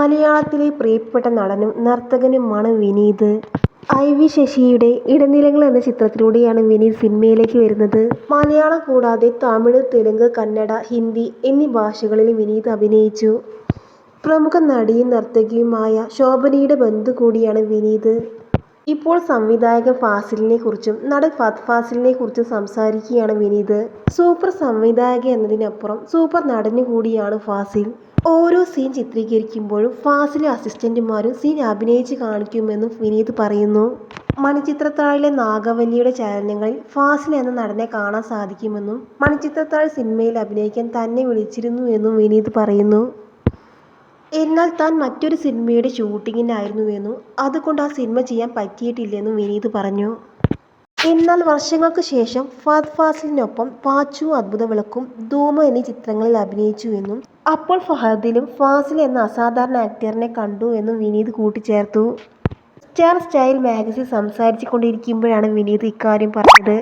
മലയാളത്തിലെ പ്രിയപ്പെട്ട നടനും നർത്തകനുമാണ് വിനീത്. ഐ. വി. ശശിയുടെ ഇടനിലങ്ങൾ എന്ന ചിത്രത്തിലൂടെയാണ് വിനീത് സിനിമയിലേക്ക് വരുന്നത്. മലയാളം കൂടാതെ തമിഴ്, തെലുങ്ക്, കന്നഡ, ഹിന്ദി എന്നീ ഭാഷകളിൽ വിനീത് അഭിനയിച്ചു. പ്രമുഖ നടിയും നർത്തകിയുമായ ശോഭനയുടെ ബന്ധു കൂടിയാണ് വിനീത്. ഇപ്പോൾ സംവിധായകൻ ഫാസിലിനെ കുറിച്ചും നടൻ ഫത് ഫാസിലിനെ കുറിച്ചും സംസാരിക്കുകയാണ് വിനീത്. സൂപ്പർ സംവിധായകൻ എന്നതിനപ്പുറം സൂപ്പർ നടന് കൂടിയാണ് ഫാസിൽ. ഓരോ സീൻ ചിത്രീകരിക്കുമ്പോഴും ഫാസിലെ അസിസ്റ്റന്റുമാരും സീൻ അഭിനയിച്ച് കാണിക്കുമെന്നും വിനീത് പറയുന്നു. മണിച്ചിത്രത്താഴിലെ നാഗവല്ലിയുടെ ചലനങ്ങളിൽ ഫാസിൽ എന്ന നടനെ കാണാൻ സാധിക്കുമെന്നും മണിച്ചിത്രത്താഴ് സിനിമയിൽ അഭിനയിക്കാൻ തന്നെ വിളിച്ചിരുന്നു എന്നും വിനീത് പറയുന്നു. എന്നാൽ താൻ മറ്റൊരു സിനിമയുടെ ഷൂട്ടിങ്ങിനായിരുന്നുവെന്നും അതുകൊണ്ട് ആ സിനിമ ചെയ്യാൻ പറ്റിയിട്ടില്ലെന്നും വിനീത് പറഞ്ഞു. എന്നാൽ വർഷങ്ങൾക്ക് ശേഷം ഫഹദ് ഫാസിലിനൊപ്പം പാച്ചുവും അത്ഭുതവിളക്കും, ധൂമ എന്നീ ചിത്രങ്ങളിൽ അഭിനയിച്ചു എന്നും അപ്പോൾ ഫഹദിലും ഫാസിൽ എന്ന അസാധാരണ ആക്ടറിനെ കണ്ടു എന്നും വിനീത് കൂട്ടിച്ചേർത്തു. സ്റ്റാർ സ്റ്റൈൽ മാഗസിൻ സംസാരിച്ചു കൊണ്ടിരിക്കുമ്പോഴാണ് വിനീത് ഇക്കാര്യം പറഞ്ഞത്.